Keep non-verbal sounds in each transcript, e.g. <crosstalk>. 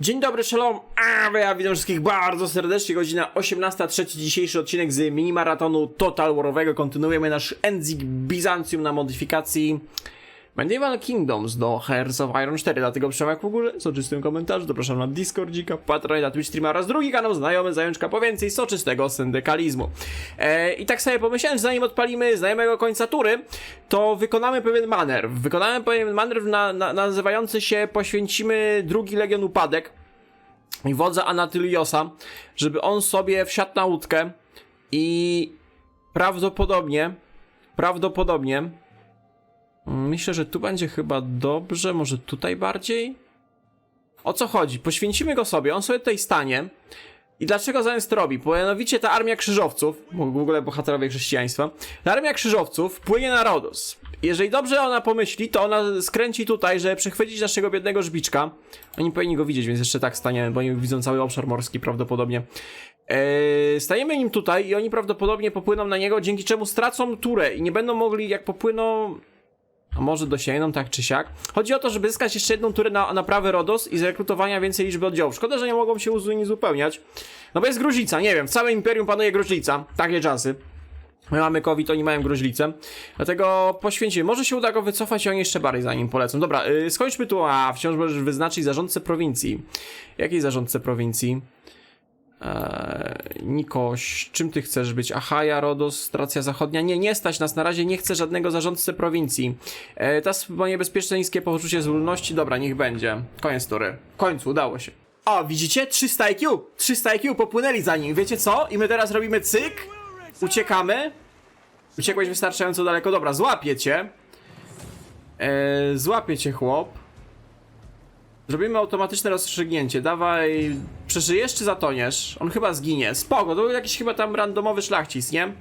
Dzień dobry, shalom, a ja witam wszystkich bardzo serdecznie, godzina 18.03, dzisiejszy odcinek z minimaratonu Total Warowego, kontynuujemy nasz Enzik Bizancjum na modyfikacji Medieval Kingdoms do Hearts of Iron 4, dlatego przemek w ogóle, soczystym komentarzu, zapraszam na Discordzika, Patreon, na Twitch Streama oraz drugi kanał Znajomy Zajączka po więcej soczystego syndykalizmu. E, I tak sobie pomyślałem, że zanim odpalimy znajomego końca tury, to wykonamy pewien manewr. Wykonamy pewien manewr na, na, nazywający się Poświęcimy drugi Legion Upadek i wodza Anatyliosa, żeby on sobie wsiadł na łódkę i prawdopodobnie, prawdopodobnie, myślę, że tu będzie chyba dobrze, może tutaj bardziej? O co chodzi? Poświęcimy go sobie, on sobie tutaj stanie. I dlaczego zamiast to robi? Mianowicie ta armia krzyżowców, w ogóle bohaterowie chrześcijaństwa, ta armia krzyżowców płynie na Rodos. Jeżeli dobrze ona pomyśli, to ona skręci tutaj, żeby przechwycić naszego biednego żbiczka. Oni powinni go widzieć, więc jeszcze tak staniemy, bo oni widzą cały obszar morski prawdopodobnie. Eee, stajemy nim tutaj i oni prawdopodobnie popłyną na niego, dzięki czemu stracą turę i nie będą mogli, jak popłyną może dosięgną, tak czy siak. Chodzi o to, żeby zyskać jeszcze jedną turę na naprawę RODOS i zrekrutowania więcej liczby oddziałów. Szkoda, że nie mogą się uzupełniać. No bo jest gruźlica, nie wiem, w całym Imperium panuje gruźlica. Takie czasy. My mamy COVID, oni mają gruźlicę. Dlatego poświęcimy. Może się uda go wycofać i oni jeszcze bardziej za nim polecą. Dobra, yy, skończmy tu, a wciąż możesz wyznaczyć zarządcę prowincji. Jakiej zarządcę prowincji? Eee, Nikoś, czym ty chcesz być? Achaja, Rodos, Stracja Zachodnia? Nie, nie stać nas na razie, nie chcę żadnego zarządcy prowincji. Eee, ta chyba niebezpieczne niskie poczucie zwolności, dobra, niech będzie. Koniec tury. W końcu, udało się. O, widzicie? 300 IQ! 300 IQ, popłynęli za nim. Wiecie co? I my teraz robimy cyk, uciekamy. Uciekłeś wystarczająco daleko, dobra, złapię cię. Eee, złapię cię, chłop. Zrobimy automatyczne rozstrzygnięcie. Dawaj. Przeżyjesz czy zatoniesz? On chyba zginie. Spoko, to był jakiś chyba tam randomowy szlachcic, nie?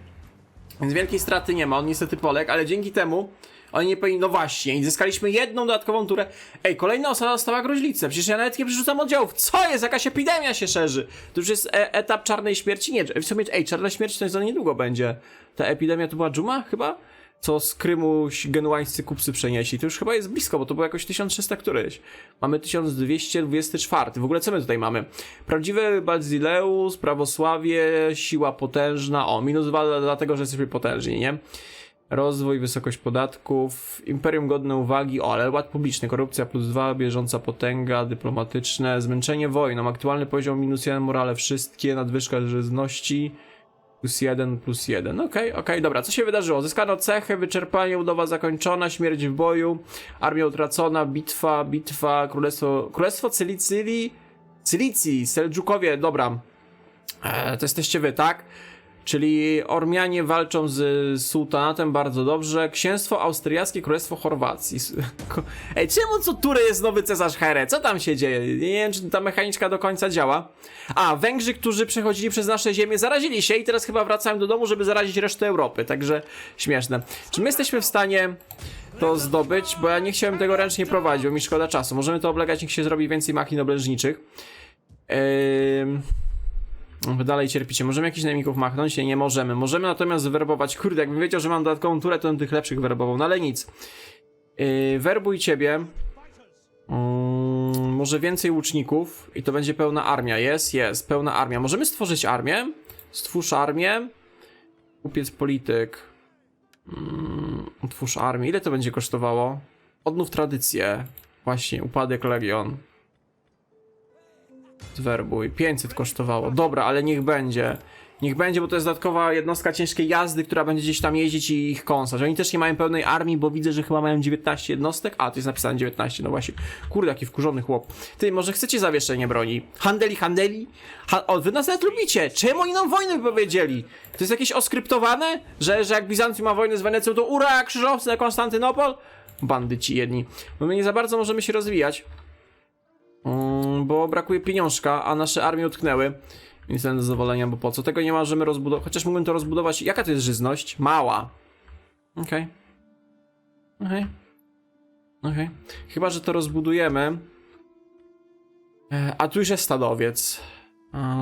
Więc wielkiej straty nie ma, on niestety poległ, ale dzięki temu oni nie powinni. No właśnie, zyskaliśmy jedną dodatkową turę. Ej, kolejna osoba dostała gruźlicę. Przecież ja nawet nie przerzucam oddziałów. Co jest? Jakaś epidemia się szerzy. To już jest e etap czarnej śmierci? Nie, w sumie, ej, czarna śmierć to za niedługo będzie. Ta epidemia to była dżuma chyba? Co z Krymu genuańscy kupcy przenieśli. To już chyba jest blisko, bo to było jakoś 1300 któryś. Mamy 1224. W ogóle co my tutaj mamy? Prawdziwy Bazileus, prawosławie, siła potężna. O, minus 2 dlatego, że jesteśmy potężni, nie? Rozwój, wysokość podatków, imperium godne uwagi, o, ale ład publiczny, korupcja plus 2, bieżąca potęga, dyplomatyczne, zmęczenie wojną, aktualny poziom minus 1, morale wszystkie, nadwyżka żyzności, Plus jeden, plus jeden. Okej, okay, okej, okay, dobra. Co się wydarzyło? Zyskano cechy, wyczerpanie, udowa zakończona, śmierć w boju, armia utracona, bitwa, bitwa, królestwo, królestwo Cylicylii, Cylicji, Seldżukowie, dobra. Eee, to jesteście wy, tak? Czyli Ormianie walczą z sułtanatem bardzo dobrze. Księstwo Austriackie, Królestwo Chorwacji. <laughs> Ej, czemu co turę jest nowy cesarz Here? Co tam się dzieje? Nie wiem, czy ta mechaniczka do końca działa. A, Węgrzy, którzy przechodzili przez nasze ziemię, zarazili się i teraz chyba wracają do domu, żeby zarazić resztę Europy. Także śmieszne. Czy my jesteśmy w stanie to zdobyć? Bo ja nie chciałem tego ręcznie prowadzić, bo mi szkoda czasu. Możemy to oblegać, niech się zrobi więcej machin oblężniczych. Yy... Dalej cierpicie. Możemy jakichś najemników machnąć? Nie, nie możemy. Możemy natomiast werbować. Kurde, jakbym wiedział, że mam dodatkową turę, to bym tych lepszych werbował. No ale nic. Yy, werbuj ciebie. Yy, może więcej łuczników i to będzie pełna armia. Jest, jest, pełna armia. Możemy stworzyć armię? Stwórz armię. Kupiec polityk. Yy, armię. Ile to będzie kosztowało? Odnów tradycję. Właśnie, upadek legion. Zwerbuj. 500 kosztowało. Dobra, ale niech będzie. Niech będzie, bo to jest dodatkowa jednostka ciężkiej jazdy, która będzie gdzieś tam jeździć i ich kąsać. Oni też nie mają pełnej armii, bo widzę, że chyba mają 19 jednostek. A, tu jest napisane 19, no właśnie. Kurde, jaki wkurzony chłop. Ty, może chcecie zawieszenie broni? Handeli, handeli? Ha o, wy nas nawet lubicie. Czemu oni nam wojnę powiedzieli? To jest jakieś oskryptowane? Że, że jak Bizancjum ma wojnę z Wenecją, to ura, krzyżowcy na Konstantynopol? Bandyci jedni. No my nie za bardzo możemy się rozwijać. Mm, bo brakuje pieniążka, a nasze armie utknęły. Więc ten zadowolenia, bo po co? Tego nie możemy rozbudować. Chociaż mógłbym to rozbudować. Jaka to jest żyzność? Mała. Okej. Okay. Okej. Okay. Okej. Okay. Chyba, że to rozbudujemy. E, a tu już jest stadowiec.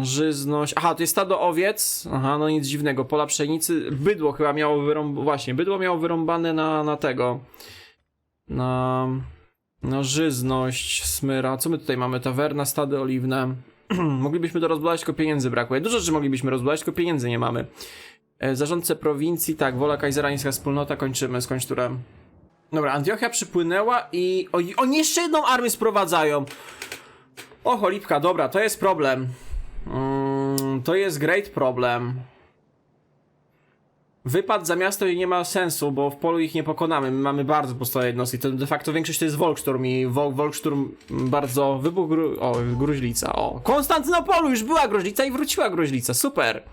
Żyzność. Aha, to jest stado owiec. Aha, no nic dziwnego. Pola pszenicy. Bydło chyba miało wyrąbane. Właśnie, bydło miało wyrąbane na, na tego. Na No, żyzność, smyra. Co my tutaj mamy? Tawerna, stady oliwne. <clears throat> moglibyśmy to rozbudować, tylko pieniędzy brakuje. Dużo rzeczy moglibyśmy rozbudować, tylko pieniędzy nie mamy. E, zarządcę prowincji, tak, wola kajzerańska wspólnota, kończymy, skończ turem. Dobra, Antiochia przypłynęła i... O, oni jeszcze jedną armię sprowadzają! O, cholipka, dobra, to jest problem. Mm, to jest great problem. Wypad za miasto i nie ma sensu, bo w polu ich nie pokonamy. My mamy bardzo puste jednostki. To de facto większość to jest Volksturm i Vol Volksturm bardzo wybuch gru... O, gruźlica, o. Konstantynopolu już była gruźlica i wróciła gruźlica. Super.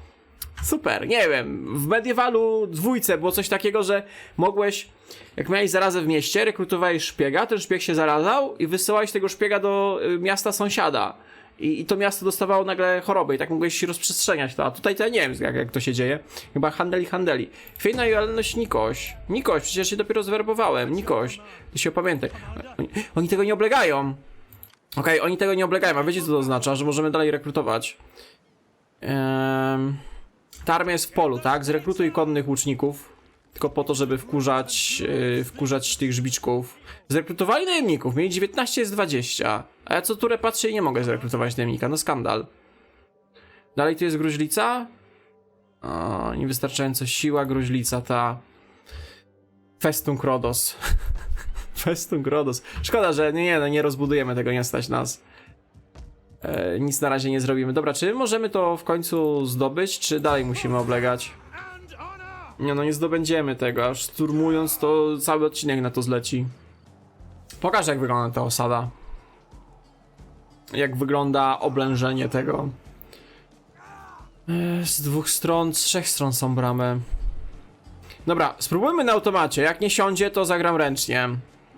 Super, nie wiem. W mediewalu dwójce było coś takiego, że mogłeś, jak miałeś zarazę w mieście, rekrutowałeś szpiega, ten szpieg się zarazał i wysyłałeś tego szpiega do y, miasta sąsiada. I, I to miasto dostawało nagle choroby i tak mogłeś się rozprzestrzeniać to. A tutaj to ja nie wiem, jak, jak to się dzieje. Chyba handeli, handeli. Chwiejna lojalność Nikoś. Nikoś, przecież się dopiero zwerbowałem. Nikoś. Ty się opamiętaj. Oni, oni tego nie oblegają. Okej, oni tego nie oblegają, a wiecie co to oznacza? Że możemy dalej rekrutować. Ehm... Ta armia jest w polu, tak? Zrekrutuj konnych łuczników. Tylko po to, żeby wkurzać, yy, wkurzać tych żbiczków. Zrekrutowali najemników, mieli 19, jest 20. A ja co turę patrzę i nie mogę zrekrutować najemnika, no skandal. Dalej tu jest gruźlica? O, niewystarczająco siła gruźlica, ta... Festung Rodos. <laughs> Festung Rodos. Szkoda, że nie, nie, no nie rozbudujemy tego, nie stać nas. E, nic na razie nie zrobimy. Dobra, czy możemy to w końcu zdobyć, czy dalej musimy oblegać? Nie no, nie zdobędziemy tego, aż szturmując to cały odcinek na to zleci. Pokaż jak wygląda ta osada. Jak wygląda oblężenie tego. E, Z dwóch stron, z trzech stron są bramy. Dobra, spróbujmy na automacie. Jak nie siądzie, to zagram ręcznie.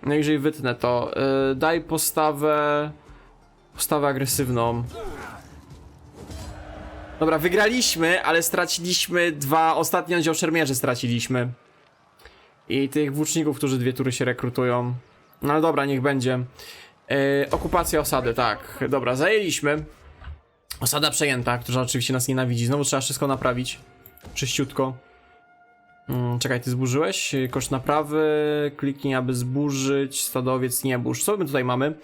Jeżeli wytnę to. Yy, daj postawę... Postawę agresywną. Dobra, wygraliśmy, ale straciliśmy dwa... Ostatni oddział szermierzy straciliśmy. I tych włóczników, którzy dwie tury się rekrutują. No ale dobra, niech będzie. Yy, okupacja osady, tak. Dobra, zajęliśmy. Osada przejęta, która oczywiście nas nienawidzi. Znowu trzeba wszystko naprawić. Czyściutko. Mm, czekaj, ty zburzyłeś? Yy, Koszt naprawy, kliknij aby zburzyć, stado owiec nie burz. Co my tutaj mamy?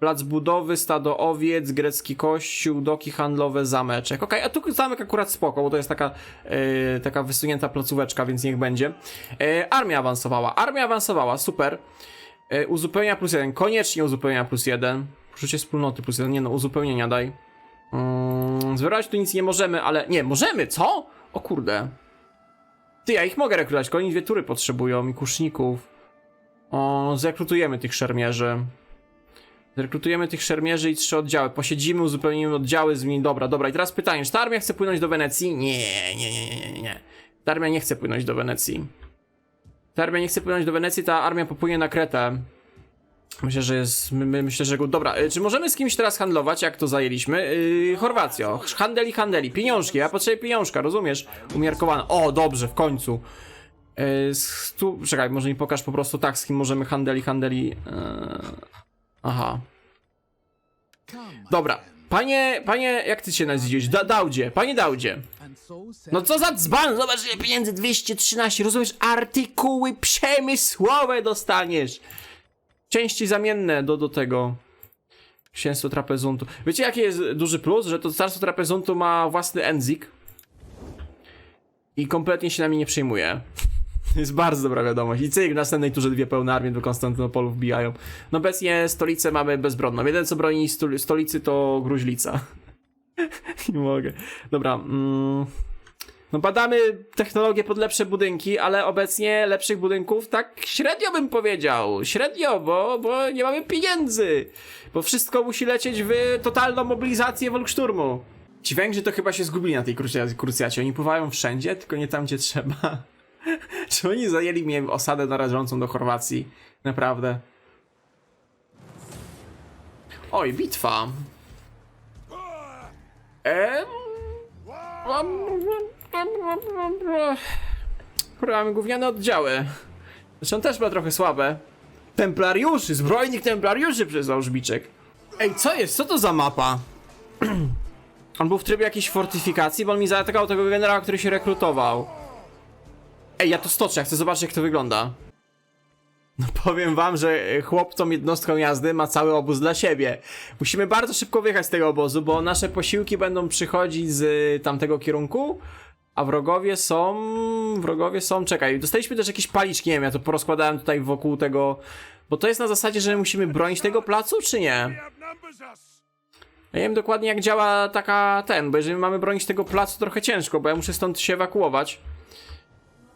Plac budowy, stado owiec, grecki kościół, doki handlowe, zameczek. Okej, a tu zamek akurat spoko, bo to jest taka, yy, taka wysunięta placóweczka, więc niech będzie. Yy, armia awansowała, armia awansowała, super. Yy, uzupełnienia plus jeden, koniecznie uzupełnienia plus jeden. Poczucie wspólnoty plus jeden, nie no, uzupełnienia daj. Zbierać tu nic nie możemy, ale... Nie, możemy, co? O kurde. Ty, ja ich mogę rekrutować, tylko oni dwie tury potrzebują i kuszników. O, zrekrutujemy tych szermierzy. Zrekrutujemy tych szermierzy i trzy oddziały. Posiedzimy, uzupełnimy oddziały z nimi. Dobra, dobra. I teraz pytanie, czy ta armia chce płynąć do Wenecji? Nie, nie, nie, nie, nie, nie. Ta armia nie chce płynąć do Wenecji. Ta armia nie chce płynąć do Wenecji, ta armia popłynie na Kretę. Myślę, że jest. My, my, myślę, że. Dobra, y, czy możemy z kimś teraz handlować, jak to zajęliśmy? Yy, Chorwacjo. Handeli, handeli. Pieniążki. Ja potrzebuję pieniążka, rozumiesz? Umiarkowane. O, dobrze, w końcu. Yy, tu, czekaj, może mi pokaż po prostu tak, z kim możemy handeli, handeli. Yy, aha. Dobra. Panie, panie, jak ty się nazywasz? Da, Daudzie, panie Daudzie. No co za dzban, zobacz ile pieniędzy, 213, rozumiesz? Artykuły przemysłowe dostaniesz. Części zamienne do, do tego. Księstwo Trapezuntu. Wiecie jaki jest duży plus? Że to Carstwo Trapezuntu ma własny Enzik. I kompletnie się nami nie przejmuje. <laughs> Jest bardzo dobra wiadomość. I cyk, w następnej turze dwie pełne armie do Konstantynopolu wbijają. No obecnie stolicę mamy bezbronną. Jeden co broni sto- stolicy to gruźlica. <laughs> nie mogę. Dobra. Mm. No badamy technologię pod lepsze budynki, ale obecnie lepszych budynków tak średnio bym powiedział. Średnio, bo, bo nie mamy pieniędzy. Bo wszystko musi lecieć w totalną mobilizację Volkszturmu. Ci Węgrzy to chyba się zgubili na tej krucja- krucjacie. Oni pływają wszędzie, tylko nie tam, gdzie trzeba. <laughs> Czy oni zajęli mnie osadę narażącą do Chorwacji? Naprawdę. Oj, bitwa. Eee... mamy gówniane oddziały. Zresztą też były trochę słabe. Templariuszy, zbrojnik templariuszy przyznał Żbiczek. Ej, co jest? Co to za mapa? <clears throat> On był w trybie jakiejś fortyfikacji, bo on mi zaatakował tego generała, który się rekrutował. Ej, ja to stoczę, ja chcę zobaczyć jak to wygląda. No powiem wam, że chłop tą jednostką jazdy ma cały obóz dla siebie. Musimy bardzo szybko wyjechać z tego obozu, bo nasze posiłki będą przychodzić z tamtego kierunku, a wrogowie są... wrogowie są... czekaj, dostaliśmy też jakieś paliczki, nie wiem, ja to porozkładałem tutaj wokół tego... Bo to jest na zasadzie, że musimy bronić tego placu, czy nie? Ja nie wiem dokładnie jak działa taka ten, bo jeżeli mamy bronić tego placu trochę ciężko, bo ja muszę stąd się ewakuować.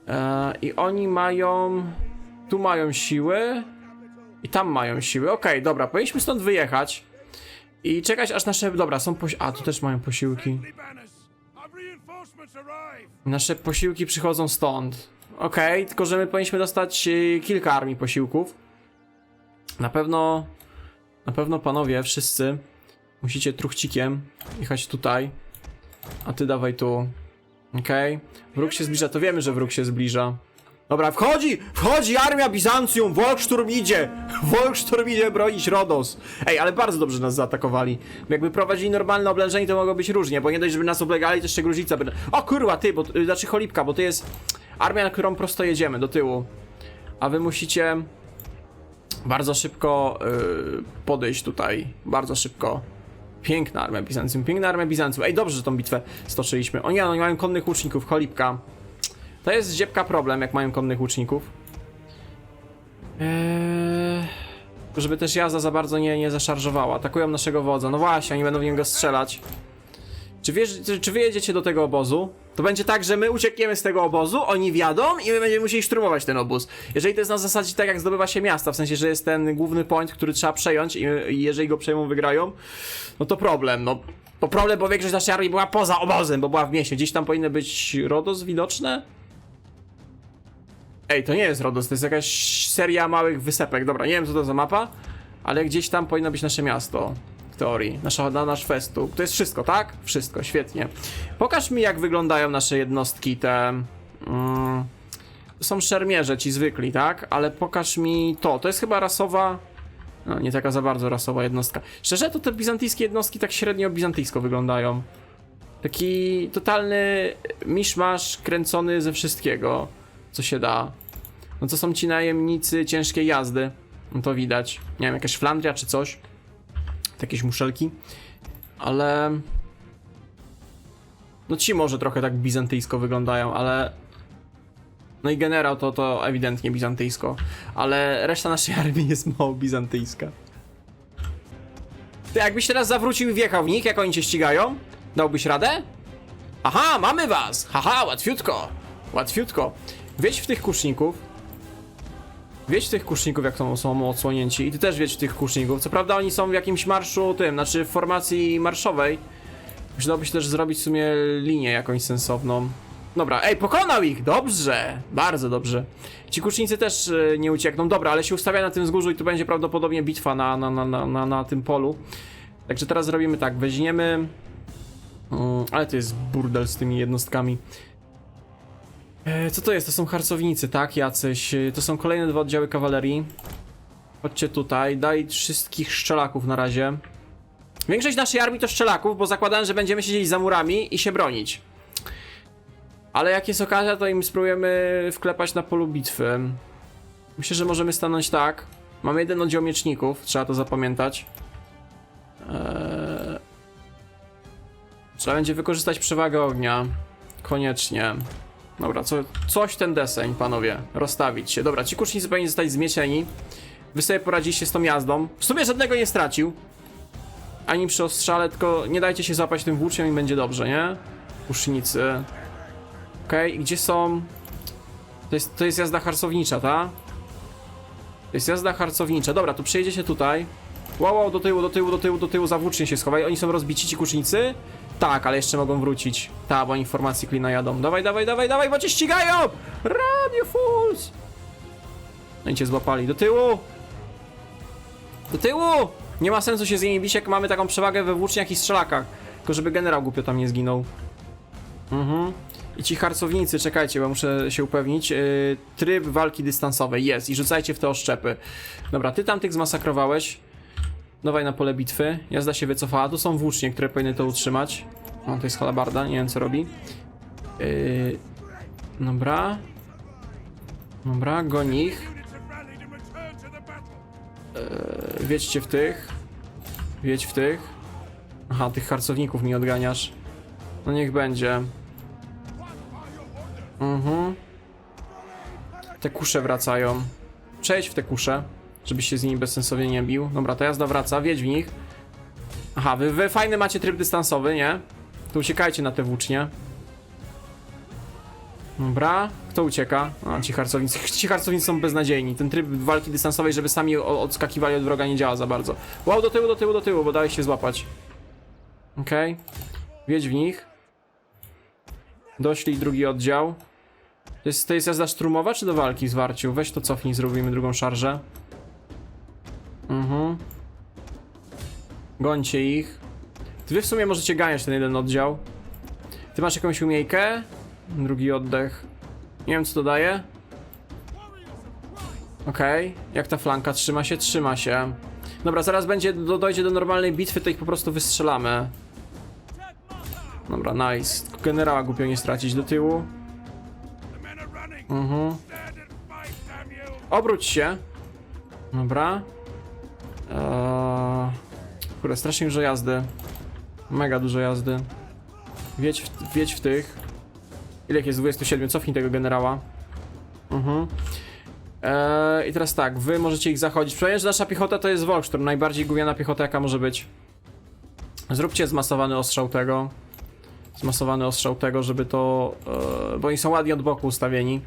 Eee, I oni mają... Tu mają siły. I tam mają siły. Okej, dobra, powinniśmy stąd wyjechać. I czekać aż nasze... Dobra, są posi... A, tu też mają posiłki. Nasze posiłki przychodzą stąd. Okej, tylko że my powinniśmy dostać e, kilka armii posiłków. Na pewno... Na pewno panowie, wszyscy musicie truchcikiem jechać tutaj. A ty dawaj tu. Okej. Wróg się zbliża, to wiemy, że wróg się zbliża. Dobra, wchodzi! Wchodzi armia Bizancjum! Volkszturm idzie! <laughs> Volkszturm idzie bronić Rodos! Ej, ale bardzo dobrze nas zaatakowali. Jakby prowadzili normalne oblężenie, to mogło być różnie, bo nie dość, żeby nas oblegali, to jeszcze Gruzica by... O kurwa, ty, bo... y, Znaczy Cholipka, bo to jest armia, na którą prosto jedziemy, do tyłu. A wy musicie bardzo szybko yy, podejść tutaj. Bardzo szybko. Piękna armia Bizancjum, piękna armia Bizancjum. Ej, dobrze, że tą bitwę stoczyliśmy. O nie, oni mają konnych łuczników, Cholipka. To jest ziepka problem, jak mają konnych łuczników. Eee, żeby też jazda za bardzo nie, nie zaszarżowała. Atakują naszego wodza. No właśnie, oni będą w niego strzelać. Czy, wiesz, czy, czy wy jedziecie do tego obozu? To będzie tak, że my uciekniemy z tego obozu, oni wjadą i my będziemy musieli szturmować ten obóz. Jeżeli to jest na zasadzie tak, jak zdobywa się miasta, w sensie, że jest ten główny point, który trzeba przejąć i, i jeżeli go przejmą, wygrają, no to problem, no. To problem, bo większość naszej armii była poza obozem, bo była w mieście. Gdzieś tam powinny być Rodos widoczne? Ej, to nie jest Rodos, to jest jakaś seria małych wysepek. Dobra, nie wiem co to za mapa, ale gdzieś tam powinno być nasze miasto. W teorii. Nasza, na nasz festu. To jest wszystko, tak? Wszystko, świetnie. Pokaż mi, jak wyglądają nasze jednostki, te... Mm, są szermierze, ci zwykli, tak? Ale pokaż mi to. To jest chyba rasowa... No, nie taka za bardzo rasowa jednostka. Szczerze, to te bizantyjskie jednostki tak średnio bizantyjsko wyglądają. Taki totalny miszmasz kręcony ze wszystkiego, co się da. No to są ci najemnicy ciężkiej jazdy. No to widać. Nie wiem, jakaś Flandria czy coś. Jakieś muszelki. Ale... No ci może trochę tak bizantyjsko wyglądają, ale... No i generał to, to ewidentnie bizantyjsko. Ale reszta naszej <laughs> armii jest mało bizantyjska. Ty jakbyś teraz zawrócił i wjechał w nich, jak oni cię ścigają? Dałbyś radę? Aha, mamy was! Haha, łatwiutko! Łatwiutko. Wiedź w tych kuszników. Wiedź w tych kuszników, jak to są odsłonięci. I ty też wiedź w tych kuszników. Co prawda oni są w jakimś marszu tym, znaczy w formacji marszowej. Przydałoby się też zrobić w sumie linię jakąś sensowną. Dobra, ej, pokonał ich! Dobrze! Bardzo dobrze. Ci kusznicy też e, nie uciekną. Dobra, ale się ustawia na tym wzgórzu i tu będzie prawdopodobnie bitwa na, na, na, na, na, na tym polu. Także teraz zrobimy tak, weźmiemy... Mm, ale to jest burdel z tymi jednostkami. E, co to jest? To są harcownicy, tak? Jacyś. E, To są kolejne dwa oddziały kawalerii. Chodźcie tutaj, daj wszystkich szczelaków na razie. Większość naszej armii to szczelaków, bo zakładałem, że będziemy siedzieć za murami i się bronić. Ale jak jest okazja, to im spróbujemy wklepać na polu bitwy. Myślę, że możemy stanąć tak. Mamy jeden oddział mieczników, trzeba to zapamiętać. Eee... Trzeba będzie wykorzystać przewagę ognia. Koniecznie. Dobra, co, coś ten deseń, panowie. Rozstawić się. Dobra, ci kucznicy powinni zostać zmiecieni. Wy sobie poradziliście z tą jazdą. W sumie żadnego nie stracił. Ani przy ostrzale, tylko nie dajcie się złapać tym włóciem i będzie dobrze, nie? Kusznicy. Okej, i gdzie są... To jest, to jest jazda harcownicza, ta? To jest jazda harcownicza. Dobra, to przejedziecie tutaj. Wow, wow, do tyłu, do tyłu, do tyłu, do tyłu, za włócznie się schowaj. Oni są rozbici, ci kucznicy? Tak, ale jeszcze mogą wrócić. Ta, bo informacji klina jadą. Dawaj, dawaj, dawaj, dawaj, bo cię ścigają! Radio Fools! No i cię złapali. Do tyłu! Do tyłu! Nie ma sensu się z nimi bić, jak mamy taką przewagę we włóczniach i strzelakach. Tylko żeby generał głupio tam nie zginął. Mhm. I ci harcownicy, czekajcie, bo muszę się upewnić. Yy, tryb walki dystansowej jest i rzucajcie w te oszczepy. Dobra, ty tamtych zmasakrowałeś. Dawaj na pole bitwy. Jazda się wycofała. Tu są włócznie, które powinny to utrzymać. O, to jest halabarda, nie wiem co robi. Yy, dobra. Dobra, goń ich. Wiedźcie w tych. Wiedź w tych. Aha, tych harcowników mi odganiasz. No niech będzie. Mhm. Te kusze wracają. Przejdź w te kusze, żebyś się z nimi bezsensownie nie bił. Dobra, to jazda wraca, wiedź w nich. Aha, wy, wy fajny macie tryb dystansowy, nie? To uciekajcie na te włócznie. Dobra, kto ucieka? A, ci harcownicy. <laughs> Ci harcownicy są beznadziejni. Ten tryb walki dystansowej, żeby sami odskakiwali od wroga nie działa za bardzo. Wow, do tyłu, do tyłu, do tyłu, bo dałeś się złapać. Okej. Wiedź w nich. Doślij drugi oddział. To jest, to jest jazda szturmowa czy do walki z Warciu? Weź to cofnij, zrobimy drugą szarżę. Mhm. Gońcie ich. Wy w sumie możecie ganiać ten jeden oddział. Ty masz jakąś umiejkę? Drugi oddech. Nie wiem co to daje. Okej, jak ta flanka trzyma się? Trzyma się. Dobra, zaraz będzie, do, dojdzie do normalnej bitwy, to ich po prostu wystrzelamy. Dobra, nice. Tylko generała głupio nie stracić do tyłu. Mhm. Obróć się. Dobra. Eee... Kurde, strasznie dużo jazdy. Mega dużo jazdy. Wiedź w, wiedź w tych. Ile jest? 27. Cofnij tego generała. Mhm. Eee, I teraz tak, wy możecie ich zachodzić. Przypomnę, że nasza piechota to jest Volksturm, najbardziej gówniana piechota jaka może być. Zróbcie zmasowany ostrzał tego. Zmasowany ostrzał tego, żeby to... E, bo oni są ładnie od boku ustawieni.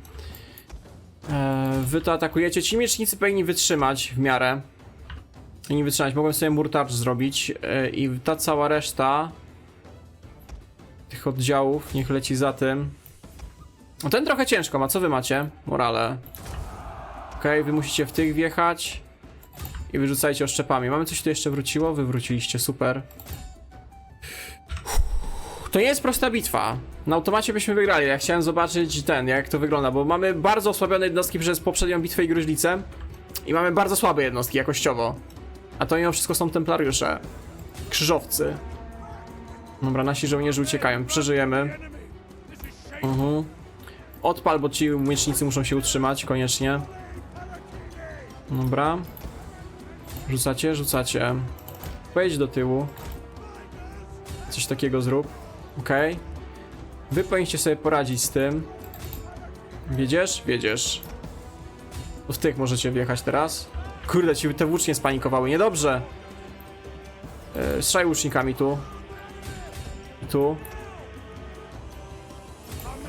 E, wy to atakujecie. Ci miecznicy powinni wytrzymać w miarę. Powinni wytrzymać. Mogłem sobie murtarcz zrobić. E, I ta cała reszta tych oddziałów niech leci za tym. No ten trochę ciężko ma. Co wy macie? Morale. Okej, wy musicie w tych wjechać. I wyrzucajcie oszczepami. Mamy coś tu jeszcze wróciło? Wy wróciliście, super. To nie jest prosta bitwa. Na automacie byśmy wygrali. Ja chciałem zobaczyć ten, jak to wygląda, bo mamy bardzo osłabione jednostki przez poprzednią bitwę i gruźlicę. I mamy bardzo słabe jednostki jakościowo. A to mimo wszystko są templariusze. Krzyżowcy. Dobra, nasi żołnierze uciekają. Przeżyjemy. Mhm. Odpal, bo ci miecznicy muszą się utrzymać koniecznie. Dobra. Rzucacie, rzucacie. Pojedź do tyłu. Coś takiego zrób. Okej. Wy powinniście sobie poradzić z tym. Wiedziesz? Wiedziesz. W tych możecie wjechać teraz. Kurde, ci te włócznie spanikowały. Niedobrze. Yy, strzelaj łucznikami tu. Tu.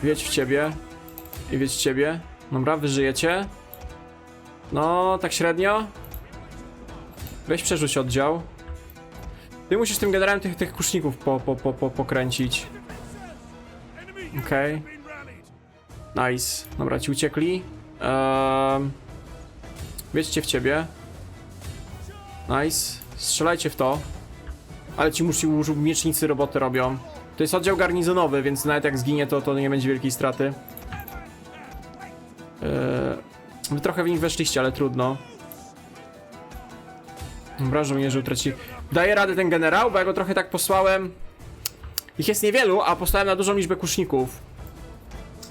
Wiedź w ciebie. I wiedź w ciebie. Dobra, wyżyjecie. No, tak średnio. Weź przerzuć oddział. Ty musisz tym generałem tych, tych kuszników po, po, po, po, pokręcić. Okej. Nice. Dobra, ci uciekli. Um, Wiedźcie w ciebie. Nice. Strzelajcie w to. Ale ci musi miecznicy roboty robią. To jest oddział garnizonowy, więc nawet jak zginie to, to nie będzie wielkiej straty. Wy trochę w nich weszliście, ale trudno. Dobra, żołnierze utraci. Daje radę ten generał, bo ja go trochę tak posłałem. Ich jest niewielu, a posłałem na dużą liczbę kuszników.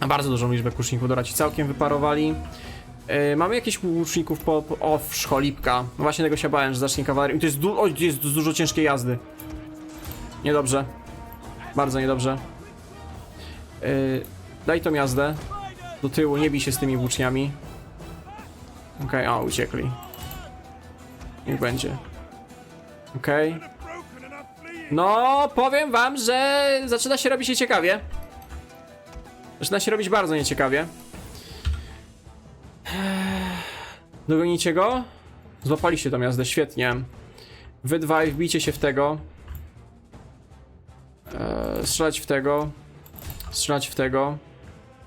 Bardzo dużą liczbę kuszników, dobra, ci całkiem wyparowali. Yy, mamy jakieś łuczników po, po... O, szcholipka. No właśnie tego się bałem, że zacznie kawalerii. To jest, du... o, jest dużo ciężkiej jazdy. Niedobrze. Bardzo niedobrze. Yy, daj tą jazdę. Do tyłu, nie bij się z tymi włóczniami. Okej, okay, o, uciekli. Niech będzie. Okej. Okay. No, powiem wam, że zaczyna się robić nieciekawie. Zaczyna się robić bardzo nieciekawie. Dogonicie go? Złapaliście tą jazdę, świetnie. Wy dwaj wbijcie się w tego. Eee, strzelać w tego. Strzelać w tego.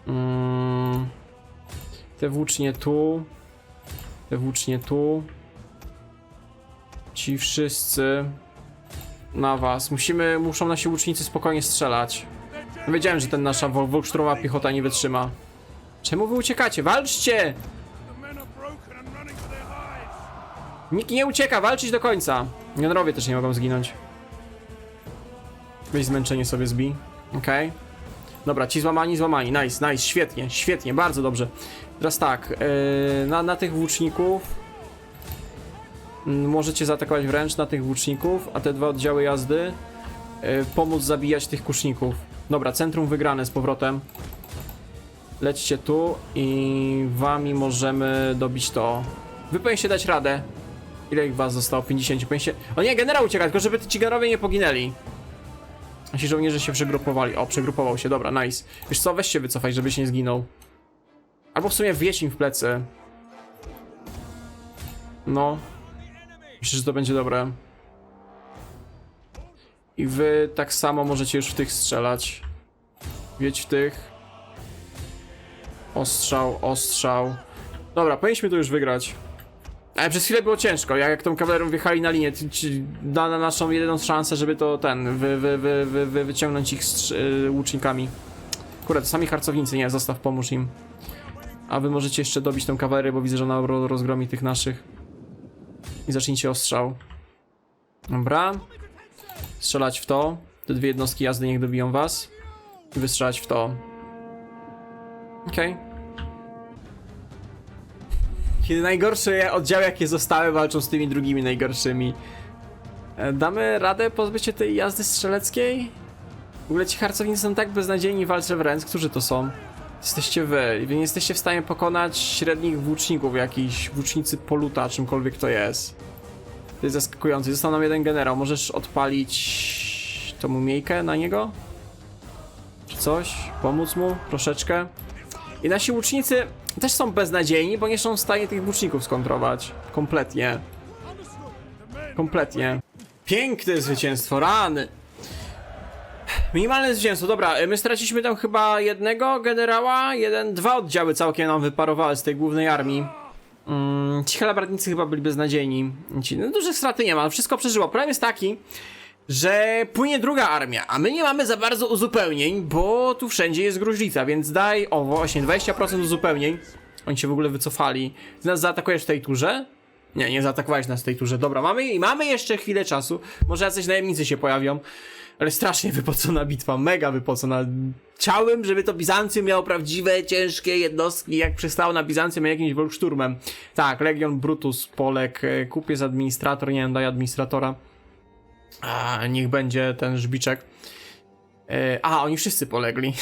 Mm. Te włócznie tu. Te włócznie tu. Ci wszyscy na was. Musimy, muszą nasi łucznicy spokojnie strzelać. Wiedziałem, że ten nasza Vol- Volkstromowa piechota nie wytrzyma. Czemu wy uciekacie? Walczcie! Nikt nie ucieka, walczyć do końca. Generowie też nie mogą zginąć. Weź zmęczenie sobie zbij. Okej. Okay. Dobra, ci złamani, złamani. Nice, nice, świetnie, świetnie, bardzo dobrze. Teraz tak, yy, na, na tych włóczników Mm, Możecie zaatakować wręcz na tych włóczników, a te dwa oddziały jazdy y, pomóc zabijać tych kuszników. Dobra, centrum wygrane z powrotem. Lećcie tu i wami możemy dobić to. Wy powinniście dać radę. Ile ich was zostało? 50. Powinniście... O nie, generał ucieka, tylko żeby ci generowie nie poginęli. Nasi żołnierze się przegrupowali. O, przegrupował się, dobra, nice. Wiesz co, weź się wycofaj, żebyś nie zginął. Albo w sumie wieś im w plecy. No. Myślę, że to będzie dobre. I wy tak samo możecie już w tych strzelać. Wiedź w tych. Ostrzał, ostrzał. Dobra, powinniśmy to już wygrać. Ale przez chwilę było ciężko, jak, tą kawalerią wjechali na linię, ci- na, na naszą jedyną szansę, żeby to ten, wy, wy, wy, wy, wy, wyciągnąć ich strz- y, łucznikami. Kurde, to sami harcownicy, nie, zostaw, pomóż im. A wy możecie jeszcze dobić tą kawalerię, bo widzę, że ona ro- rozgromi tych naszych. I zacznijcie ostrzał. Dobra. Strzelać w to. Te dwie jednostki jazdy niech dobiją was. I wystrzelać w to. Okej. Kiedy najgorsze oddziały, jakie zostały, walczą z tymi drugimi najgorszymi. E, Damy radę pozbyć się tej jazdy strzeleckiej? W ogóle ci harcownicy są tak beznadziejni w walce wręcz. Którzy to są? Jesteście wy. Wy nie jesteście w stanie pokonać średnich włóczników, jakichś włócznicy poluta, czymkolwiek to jest. To jest zaskakujące. Został nam jeden generał. Możesz odpalić tą umiejkę na niego? Czy coś? Pomóc mu? Troszeczkę? I nasi łucznicy też są beznadziejni, bo nie są w stanie tych łuczników skontrować. Kompletnie. Kompletnie. Piękne zwycięstwo, rany. Minimalne zwycięstwo, dobra, my straciliśmy tam chyba jednego generała, jeden, dwa oddziały całkiem nam wyparowały z tej głównej armii. Mm, ci halabardnicy chyba byli beznadziejni. Ci, no, duże straty nie ma, wszystko przeżyło. Problem jest taki, że płynie druga armia, a my nie mamy za bardzo uzupełnień, bo tu wszędzie jest gruźlica, więc daj, o właśnie, 20% uzupełnień. Oni się w ogóle wycofali. Ty nas zaatakujesz w tej turze? Nie, nie zaatakowałeś nas w tej turze. Dobra, mamy, mamy jeszcze chwilę czasu. Może jacyś najemnicy się pojawią. Ale strasznie wypocona bitwa, mega wypocona. Chciałbym, żeby to Bizancjum miało prawdziwe, ciężkie jednostki, jak przystało na Bizancjum jakimś Volkszturmem. Tak, Legion Brutus, Polek, e, kupiec administrator, nie wiem, daj administratora. A, niech będzie ten żbiczek. E, a, oni wszyscy polegli.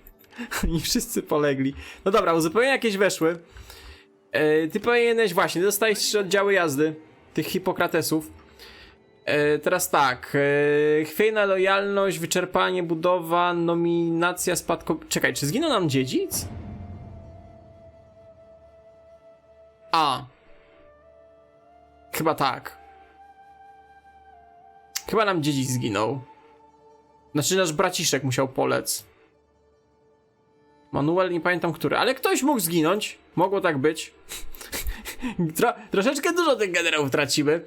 <laughs> oni wszyscy polegli. No dobra, uzupełnienia jakieś weszły. E, ty powinieneś właśnie, dostałeś trzy oddziały jazdy tych Hipokratesów. E, teraz tak, chwiejna lojalność, wyczerpanie, budowa, nominacja, spadko... Czekaj, czy zginął nam dziedzic? A. Chyba tak. Chyba nam dziedzic zginął. Znaczy nasz braciszek musiał polec. Manuel, nie pamiętam który, ale ktoś mógł zginąć. Mogło tak być. <laughs> Tro, troszeczkę dużo tych generałów tracimy.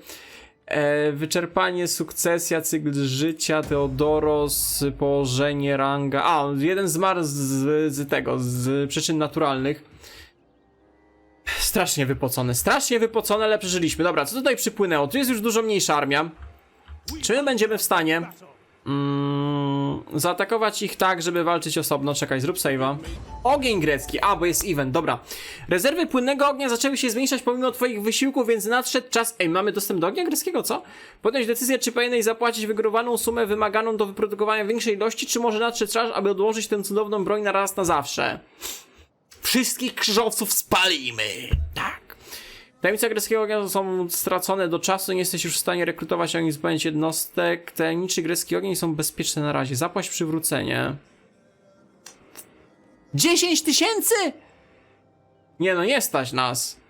E, wyczerpanie, sukcesja, cykl życia, Teodoros, położenie, ranga. A, jeden zmarł z, z, z tego, z przyczyn naturalnych. Strasznie wypocone, strasznie wypocone, ale przeżyliśmy. Dobra, co tutaj przypłynęło? Tu jest już dużo mniejsza armia. Czy my będziemy w stanie mm, zaatakować ich tak, żeby walczyć osobno? Czekaj, zrób save'a. Ogień grecki, a bo jest event, dobra. Rezerwy płynnego ognia zaczęły się zmniejszać pomimo twoich wysiłków, więc nadszedł czas... Ej, mamy dostęp do ognia greckiego, co? Podjąć decyzję, czy powinieneś zapłacić wygórowaną sumę wymaganą do wyprodukowania większej ilości, czy może nadszedł czas, aby odłożyć tę cudowną broń na raz na zawsze. Wszystkich krzyżowców spalimy! Tak. Tajemnice greckiego ognia są stracone do czasu, nie jesteś już w stanie rekrutować ani zupełnić jednostek. Tajemniczy grecki ogień są bezpieczne na razie. Zapłać przywrócenie. 10 tysięcy? Nie no, nie stać nas.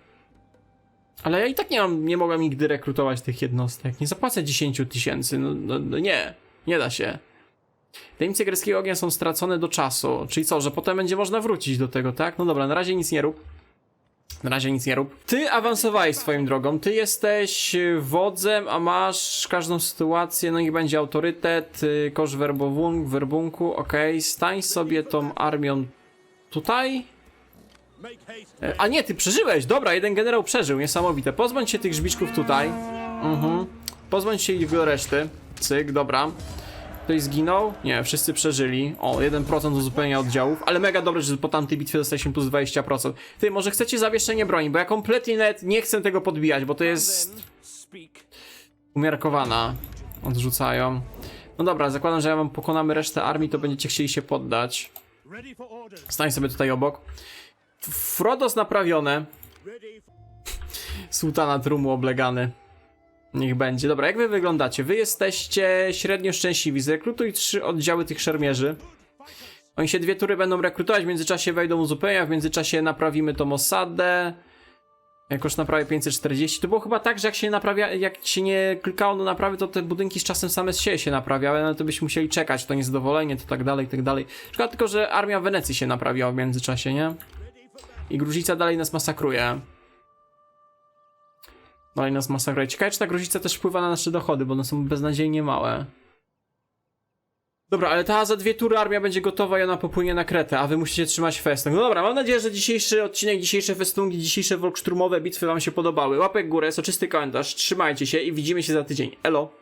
Ale ja i tak nie mam, nie mogłem nigdy rekrutować tych jednostek. Nie zapłacę 10 tysięcy, no, no, no nie. Nie da się. Tajemnice greckiego ognia są stracone do czasu. Czyli co, że potem będzie można wrócić do tego, tak? No dobra, na razie nic nie rób. Na razie nic nie rób. Ty awansowałeś swoją drogą. Ty jesteś y, wodzem, a masz każdą sytuację. No i będzie autorytet, y, kosz werbowunk, werbunku. Okej, stań sobie tą armią tutaj. E, A nie, ty przeżyłeś. Dobra, jeden generał przeżył. Niesamowite. Pozbądź się tych żbiczków tutaj. Mhm. Pozbądź się do reszty. Cyk, dobra. Ktoś zginął? Nie, wszyscy przeżyli. O, 1% uzupełnienia oddziałów, ale mega dobrze, że po tamtej bitwie dostaliśmy plus 20%. Ty, może chcecie zawieszenie broni, bo ja kompletnie nawet nie chcę tego podbijać, bo to jest. Umiarkowana. Odrzucają. No dobra, zakładam, że ja wam pokonamy resztę armii, to będziecie chcieli się poddać. Stań sobie tutaj obok. Frodos naprawione. Ready. <laughs> Sułtana trumu oblegany. Niech będzie. Dobra, jak wy wyglądacie? Wy jesteście średnio szczęśliwi. Zrekrutuj trzy oddziały tych szermierzy. Oni się dwie tury będą rekrutować, w międzyczasie wejdą uzupełnienia, w międzyczasie naprawimy tą osadę. Jakoś naprawię 540. To było chyba tak, że jak się naprawia, jak się nie klikało do naprawy, to te budynki z czasem same z siebie się naprawiały, no to byśmy musieli czekać, to niezadowolenie, to tak dalej, tak dalej. Szkoda tylko, że armia Wenecji się naprawiła w międzyczasie, nie? I Gruzica dalej nas masakruje. Dalej nas masakruje. Ciekawe, czy ta Gruzica też wpływa na nasze dochody, bo one są beznadziejnie małe. Dobra, ale ta za dwie tury armia będzie gotowa i ona popłynie na Kretę, a wy musicie trzymać festyn. No dobra, mam nadzieję, że dzisiejszy odcinek, dzisiejsze festungi, dzisiejsze volksztrumowe bitwy wam się podobały. Łapek w górę, soczysty komentarz, trzymajcie się i widzimy się za tydzień. Elo!